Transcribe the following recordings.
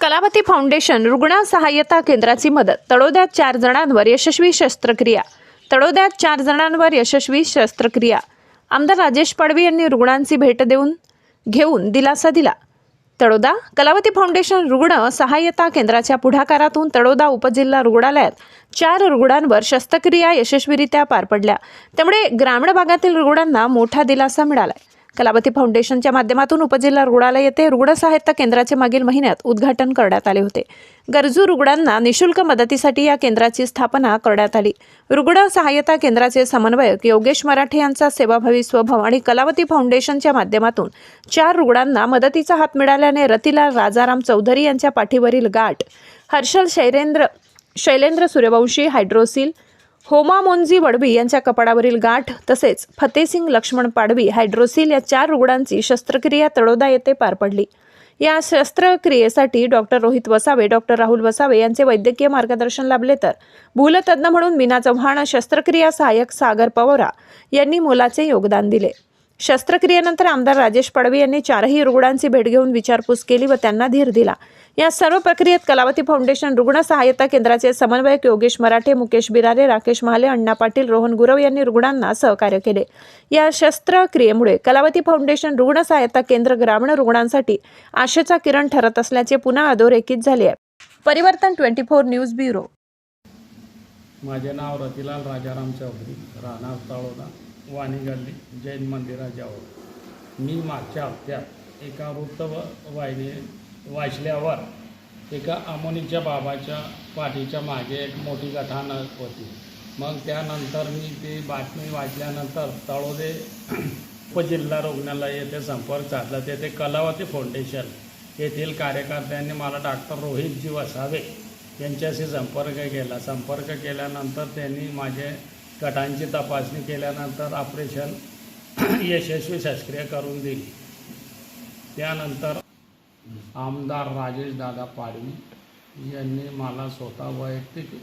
Kalavati foundation रुग्ण सहाय्यता केंद्राची मदत. तळोद्यात चार जणांवर यशस्वी शस्त्रक्रिया. तळोद्यात चार जणांवर यशस्वी शस्त्रक्रिया. आमदार राजेश पाडवी यांनी रुग्णांची भेट देऊन घेऊन दिलासा दिला. तळोदा कलावती फाउंडेशन रुग्ण सहाय्यता केंद्राच्या पुढाकारातून तळोदा उपजिल्हा रुग्णालयात चार रुग्णांवर शस्त्रक्रिया यशस्वीरित्या पार पडल्या. त्यामुळे ग्रामीण भागातील रुग्णांना मोठा दिलासा मिळालाय. कलावती फाउंडेशनच्या माध्यमातून उपजिल्हा रुग्णालय येथे रुग्ण सहायता केंद्राचे मागील महिन्यात उद्घाटन करण्यात आले होते. गरजू रुग्णांना निशुल्क मदतीसाठी या केंद्राची स्थापना करण्यात आली. रुग्ण सहायता केंद्राचे समन्वयक योगेश मराठे यांचा सेवाभावी स्वभाव आणि कलावती फाउंडेशनच्या माध्यमातून चार रुग्णांना मदतीचा हात मिळाल्याने रतिलाल राजाराम चौधरी यांच्या पाठीवरील गाठ हर्षल शैलेंद्र शैलेंद्र सूर्यवंशी हायड्रोसिल होमा मोंजी वडवी यांच्या कपाडावरील गाठ तसेच फतेसिंग लक्ष्मण पाडवी हायड्रोसिल या चार रुग्णांची शस्त्रक्रिया तळोदा येथे पार पडली. या शस्त्रक्रियेसाठी डॉक्टर रोहित वसावे डॉक्टर राहुल वसावे यांचे वैद्यकीय मार्गदर्शन लाभले तर भूलतज्ञ म्हणून मीना चव्हाण शस्त्रक्रिया सहाय्यक सागर पवारा यांनी मोलाचे योगदान दिले. शस्त्रक्रियेनंतर आमदार राजेश पाडवी यांनी चारही रुग्णांची भेट घेऊन विचारपूस केली व त्यांना धीर दिला. या सर्व प्रक्रियेत कलावती फाउंडेशन रुग्ण सहायता केंद्राचे समन्वयक योगेश मराठे मुकेश बिरारे राकेश महाले अण्णा पाटील रोहन गुरव यांनी रुग्णांना सहकार्य केले. या शस्त्रक्रियेमुळे कलावती फाउंडेशन रुग्ण सहायता केंद्र ग्रामीण रुग्णांसाठी आशेचा किरण ठरत असल्याचे पुन्हा अधोरेखित झाले आहे. परिवर्तन ट्वेंटी फोर न्यूज ब्युरो. माझे नाव रतिलाल राजाराम चौधरी राहणार तळोदा. वाणी गल्ली जैन मंदिराजवळ. मी मागच्या हप्त्यात एका वृत्त व- वाहिनी वाचल्यावर एका अमोनीच्या बाबाच्या पाठीच्या मागे एक मोठी गठाण होती. मग त्यानंतर मी ती बातमी वाचल्यानंतर तळोदे उपजिल्हा रुग्णालय येथे संपर्क साधला. तेथे कलावती फाउंडेशन येथील कार्यकर्त्यांनी मला डॉक्टर रोहितजी वसावे यांच्याशी संपर्क केला. संपर्क केल्यानंतर त्यांनी माझे गटांची तपासणी केल्यानंतर ऑपरेशन यशस्वी शस्त्रिय करून दिली. त्यानंतर आमदार राजेश दादा पाडवी यांनी मला स्वतः वैयक्तिक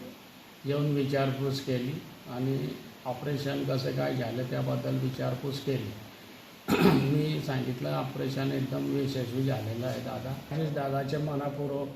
येऊन विचारपूस केली आणि ऑपरेशन कसं काय झालं त्याबद्दल विचारपूस केली. मी सांगितलं ऑपरेशन एकदम यशस्वी झालेलं आहे दादा. राजेश दादाचे मनापूर्वक